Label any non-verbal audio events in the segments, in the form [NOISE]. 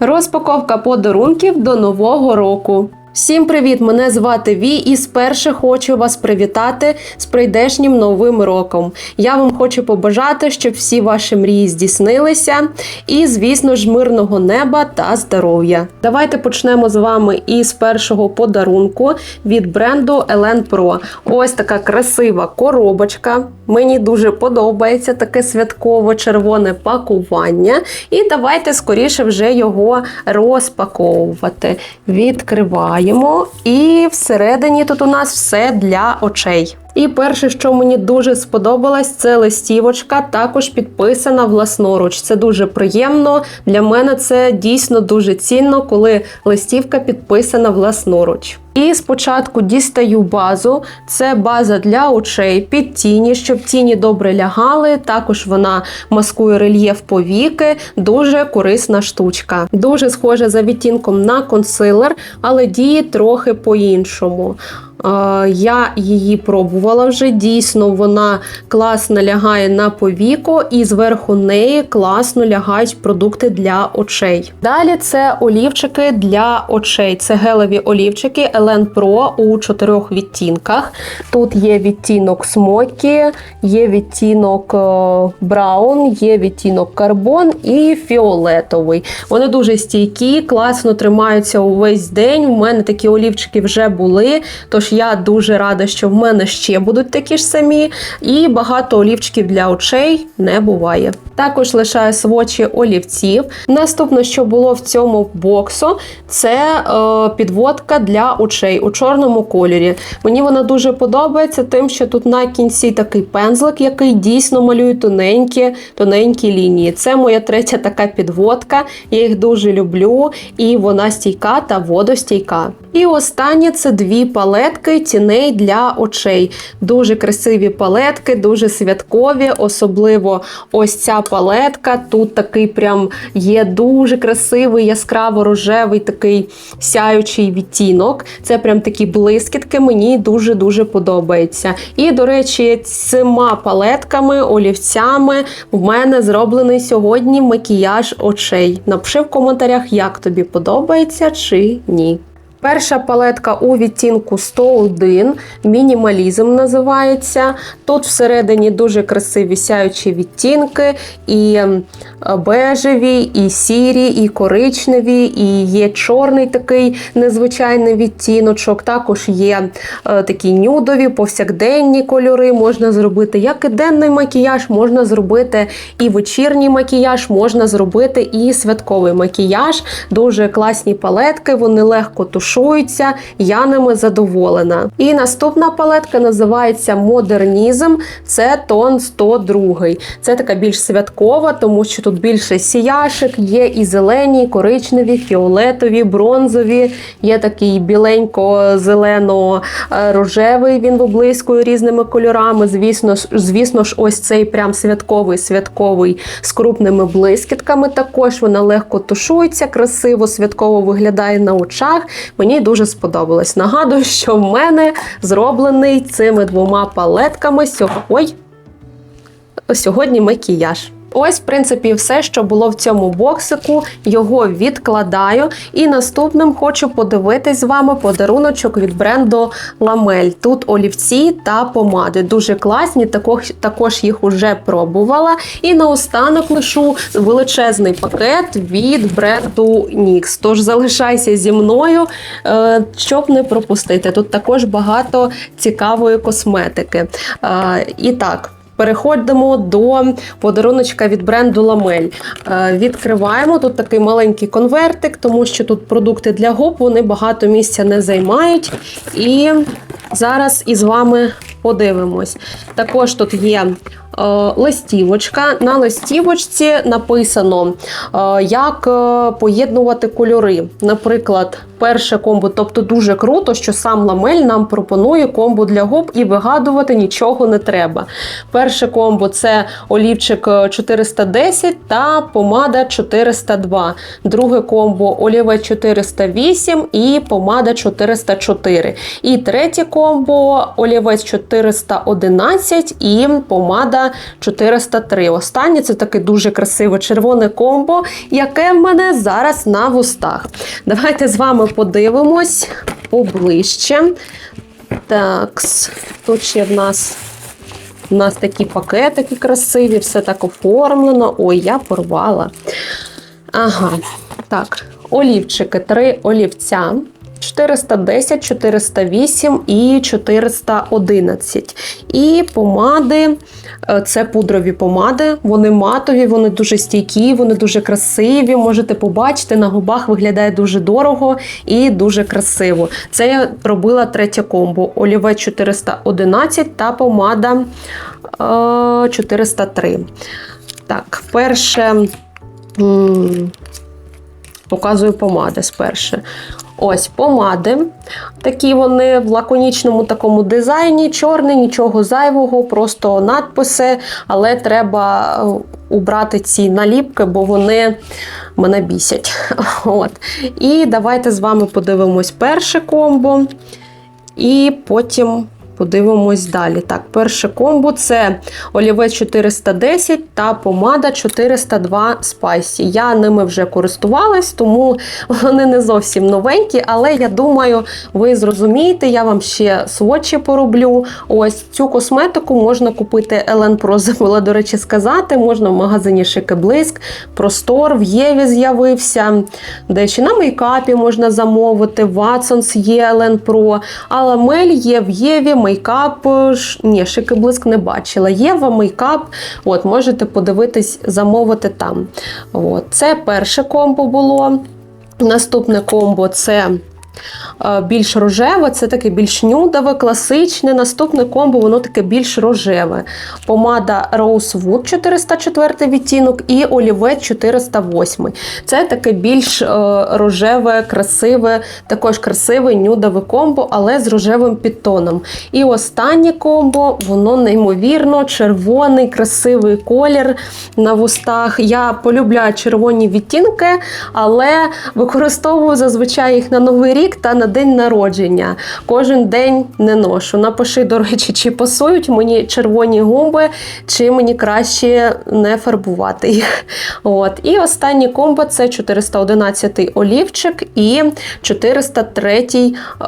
Розпаковка подарунків до нового року. Всім привіт! Мене звати Ві, і спершу хочу вас привітати з прийдешнім новим роком. Я вам хочу побажати, щоб всі ваші мрії здійснилися, і, звісно ж, мирного неба та здоров'я. Давайте почнемо з вами із першого подарунку від бренду Elen Pro. Ось така красива коробочка. Мені дуже подобається таке святково-червоне пакування. І давайте скоріше вже його розпаковувати. Відкриваємо. І всередині тут у нас все для очей. І перше, що мені дуже сподобалось, це листівочка, також підписана власноруч. Це дуже приємно. Для мене це дійсно дуже цінно, коли листівка підписана власноруч. І спочатку дістаю базу. Це база для очей під тіні, щоб тіні добре лягали. Також вона маскує рельєф повіки. Дуже корисна штучка. Дуже схожа за відтінком на консилер, але діє трохи по-іншому. Я її пробувала вже. Дійсно, вона класно лягає на повіку, і зверху неї класно лягають продукти для очей. Далі це олівчики для очей. Це гелеві олівчики Elen Pro у чотирьох відтінках. Тут є відтінок смокі, є відтінок е, браун, є відтінок карбон і фіолетовий. Вони дуже стійкі, класно тримаються увесь день. У мене такі олівчики вже були. Тож я дуже рада, що в мене ще будуть такі ж самі. І багато олівчиків для очей не буває. Також лишаю свочі олівців. Наступне, що було в цьому боксу, це е, підводка для очей у чорному кольорі. Мені вона дуже подобається, тим, що тут на кінці такий пензлик, який дійсно малює тоненькі, тоненькі лінії. Це моя третя така підводка. Я їх дуже люблю, і вона стійка та водостійка. І останнє це дві палетки тіней для очей. Дуже красиві палетки, дуже святкові, особливо ось ця палетка. Тут такий прям є дуже красивий, яскраво рожевий такий сяючий відтінок. Це прям такі блискітки, мені дуже-дуже подобається. І, до речі, цими палетками, олівцями в мене зроблений сьогодні макіяж очей. Напиши в коментарях, як тобі подобається чи ні. Перша палетка у відтінку 101, мінімалізм називається. Тут всередині дуже красиві сяючі відтінки, і е, бежеві, і сірі, і коричневі, і є чорний такий незвичайний відтіночок. Також є е, такі нюдові, повсякденні кольори. Можна зробити як і денний макіяж, можна зробити і вечірній макіяж, можна зробити і святковий макіяж. Дуже класні палетки, вони легко тушуються, я ними задоволена. І наступна палетка називається Модернізм. Це тон 102. Це така більш святкова, тому що тут більше сіяшек, є і зелені, і коричневі, фіолетові, бронзові, є такий біленько-зелено-рожевий, він виблискує різними кольорами. Звісно, звісно ж, ось цей прям святковий, святковий з крупними блискітками. Також вона легко тушується, красиво, святково виглядає на очах. Мені дуже сподобалось. Нагадую, що в мене зроблений цими двома палетками сьогодні. Ой, сьогодні макіяж. Ось, в принципі, все, що було в цьому боксику. Його відкладаю. І наступним хочу подивитись з вами подаруночок від бренду Ламель. Тут олівці та помади. Дуже класні, також, також їх уже пробувала. І наостанок лишу величезний пакет від бренду NYX. Тож залишайся зі мною, е, щоб не пропустити. Тут також багато цікавої косметики. Е, І так. Переходимо до подаруночка від бренду Ламель. Е, Відкриваємо тут такий маленький конвертик, тому що тут продукти для губ вони багато місця не займають. І зараз із вами подивимось. Також тут є е, листівочка. На листівочці написано, е, як поєднувати кольори. Наприклад, перше комбо. Тобто дуже круто, що сам ламель нам пропонує комбо для губ і вигадувати нічого не треба. Перше комбо це олівчик е, 410 та помада 402. Друге комбо олівець 408 і помада 404. І третє комбо олівець 411 і помада 403. Останнє це таке дуже красиве червоне комбо, яке в мене зараз на вустах. Давайте з вами подивимось поближче. Так, тут ще в нас. У нас такі пакетики красиві, все так оформлено. Ой, я порвала. Ага, так, олівчики, три олівця. 410, 408 і 411. І помади е, це пудрові помади. Вони матові, вони дуже стійкі, вони дуже красиві. Можете побачити, на губах виглядає дуже дорого і дуже красиво. Це я робила третє комбо: олівець 411 та помада е, 403. Так, перше. Показую помади сперше. Ось помади. Такі вони в лаконічному такому дизайні, чорний, нічого зайвого, просто надписи, але треба е, убрати ці наліпки, бо вони мене бісять. [LAUGHS] От. І давайте з вами подивимось перше комбо. І потім подивимось далі. Так, перше комбо це олівець 410 та помада 402 Spicy. Я ними вже користувалась, тому вони не зовсім новенькі, але я думаю, ви зрозумієте, я вам ще свочі пороблю. Ось цю косметику можна купити Елен Про, забула, до речі, сказати. Можна в магазині Шики Блиск, Простор, в Єві з'явився. Дещо на мейкапі можна замовити. Watsons є Елен Про, а ламель є в Єві, мейкап. ш- Ні, Шики Блиск не бачила. Єва, мейкап. От, можете подивитись, замовити там. От. Це перше комбо було. Наступне комбо це е, більш рожеве, це таке більш нюдове, класичне. Наступне комбо, воно таке більш рожеве. Помада Rosewood 404 відтінок і олівець 408. Це таке більш е, рожеве, красиве, також красиве нюдове комбо, але з рожевим підтоном. І останнє комбо, воно неймовірно червоний, красивий колір на вустах. Я полюбляю червоні відтінки, але використовую зазвичай їх на Новий рік та на день народження. Кожен день не ношу. Напиши, до речі, чи пасують мені червоні губи, чи мені краще не фарбувати їх. От. І останнє комбо це 411 олівчик і 403, е,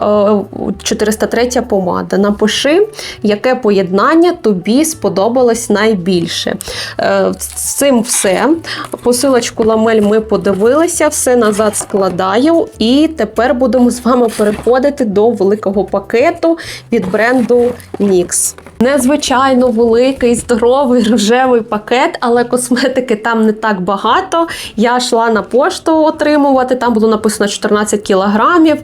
403 помада. Напиши, яке поєднання тобі сподобалось найбільше. Е, цим все. Посилочку ламель ми подивилися, все назад складаю. І тепер будемо з вами переходити до великого пакету від бренду NYX. Незвичайно великий, здоровий рожевий пакет, але косметики там не так багато. Я йшла на пошту отримувати, там було написано 14 кілограмів,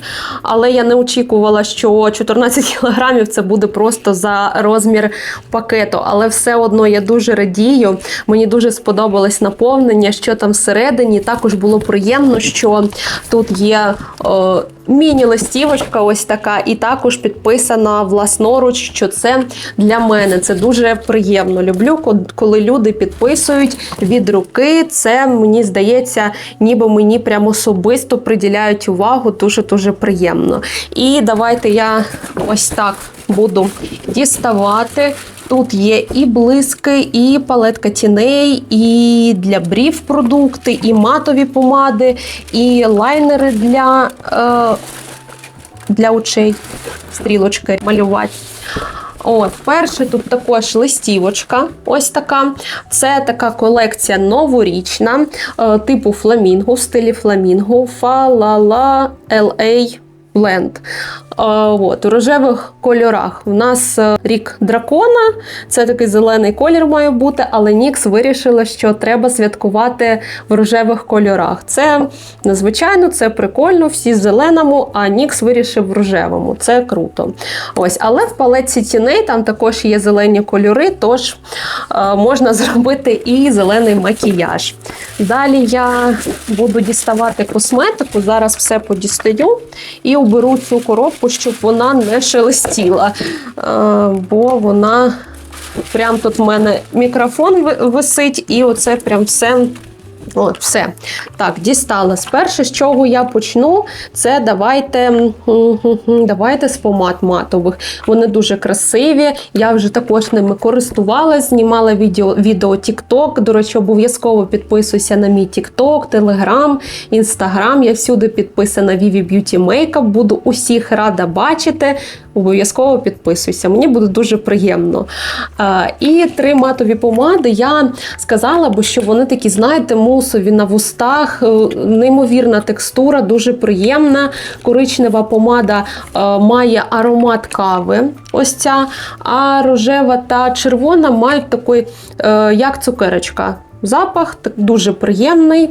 але я не очікувала, що 14 кілограмів це буде просто за розмір пакету. Але все одно я дуже радію. Мені дуже сподобалось наповнення, що там всередині. Також було приємно, що тут є. Е, Міні-листівочка, ось така, і також підписана власноруч, що це для мене. Це дуже приємно. Люблю, коли люди підписують від руки. Це мені здається, ніби мені прямо особисто приділяють увагу. Дуже дуже приємно. І давайте я ось так буду діставати. Тут є і блиски, і палетка тіней, і для брів продукти, і матові помади, і лайнери для, е, для очей, стрілочки малювати. От, перше тут також листівочка. Ось така. Це така колекція новорічна, е, типу фламінго, в стилі фламінго, Фалала LA Blend. От, у рожевих кольорах. У нас е, рік дракона, це такий зелений колір має бути, але Нікс вирішила, що треба святкувати в рожевих кольорах. Це незвичайно, це прикольно, всі зеленому, а Нікс вирішив в рожевому. Це круто. Ось, але в палеці тіней там також є зелені кольори, тож е, можна зробити і зелений макіяж. Далі я буду діставати косметику. Зараз все подістаю і оберу цю коробку, щоб вона не шелестіла. Е, бо вона прям тут в мене мікрофон висить, і оце прям все. От, все. Так, дістала. Спершу, з чого я почну, це давайте, давайте з помад матових. Вони дуже красиві. Я вже також ними користувалась, знімала відео, відео TikTok. До речі, обов'язково підписуйся на мій TikTok, Telegram, Instagram. Я всюди підписана Vivi Beauty Makeup. Буду усіх рада бачити. Обов'язково підписуйся. Мені буде дуже приємно. А, і три матові помади я сказала би, що вони такі, знаєте, мусові на вустах, е, неймовірна текстура, дуже приємна. Коричнева помада е, має аромат кави. Ось ця, а рожева та червона мають такий, е, як цукерочка. Запах дуже приємний,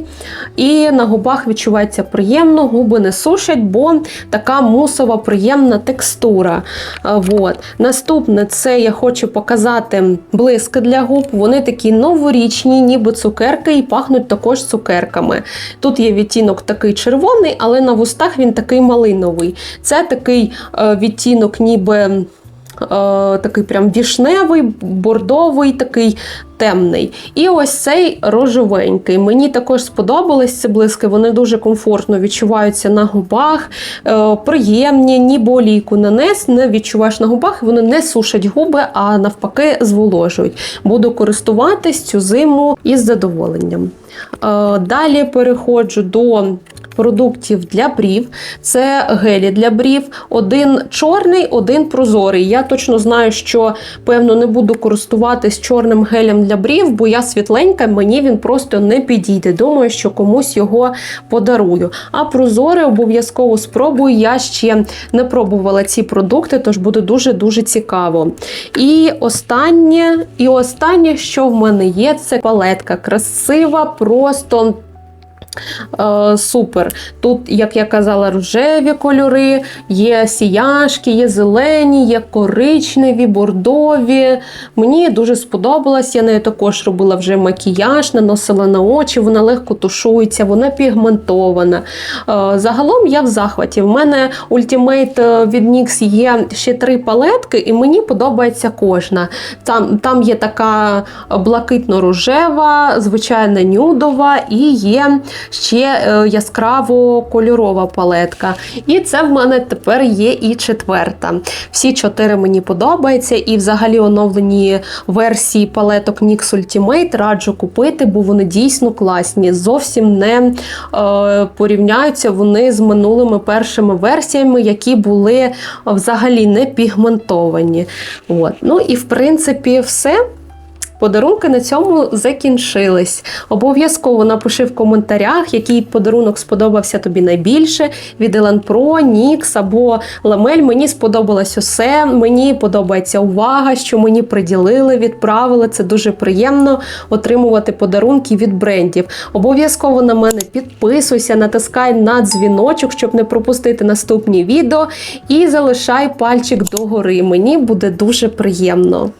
і на губах відчувається приємно, губи не сушать, бо така мусова приємна текстура. А, Вот. Наступне це я хочу показати блиски для губ. Вони такі новорічні, ніби цукерки, і пахнуть також цукерками. Тут є відтінок такий червоний, але на вустах він такий малиновий. Це такий е, відтінок, ніби. Е, Такий прям вішневий, бордовий, такий темний. І ось цей рожовенький. Мені також сподобались ці блиски, вони дуже комфортно відчуваються на губах, е, приємні, ніби олійку нанес, не відчуваєш на губах, вони не сушать губи, а навпаки зволожують. Буду користуватись цю зиму із задоволенням. Е, Далі переходжу до продуктів для брів. Це гелі для брів. Один чорний, один прозорий. Я точно знаю, що певно не буду користуватись чорним гелем для брів, бо я світленька, мені він просто не підійде. Думаю, що комусь його подарую. А прозорий обов'язково спробую. Я ще не пробувала ці продукти, тож буде дуже-дуже цікаво. І останнє, і останнє, що в мене є, це палетка. Красива, просто. Е, супер. Тут, як я казала, рожеві кольори, є сіяшки, є зелені, є коричневі, бордові. Мені дуже сподобалась. Я нею також робила вже макіяж, наносила на очі, вона легко тушується, вона пігментована. Е, Загалом я в захваті. В мене Ultimate від NYX є ще три палетки, і мені подобається кожна. Там, там є така блакитно-рожева, звичайна нюдова і є ще е, яскраво кольорова палетка. І це в мене тепер є і четверта. Всі чотири мені подобаються, і взагалі оновлені версії палеток NYX Ultimate раджу купити, бо вони дійсно класні. Зовсім не е, порівняються вони з минулими першими версіями, які були взагалі не пігментовані. От. Ну і в принципі все. Подарунки на цьому закінчились. Обов'язково напиши в коментарях, який подарунок сподобався тобі найбільше від Елен Про, Нікс або Ламель. Мені сподобалось усе. Мені подобається увага, що мені приділили, відправили. Це дуже приємно отримувати подарунки від брендів. Обов'язково на мене підписуйся, натискай на дзвіночок, щоб не пропустити наступні відео. І залишай пальчик догори. Мені буде дуже приємно.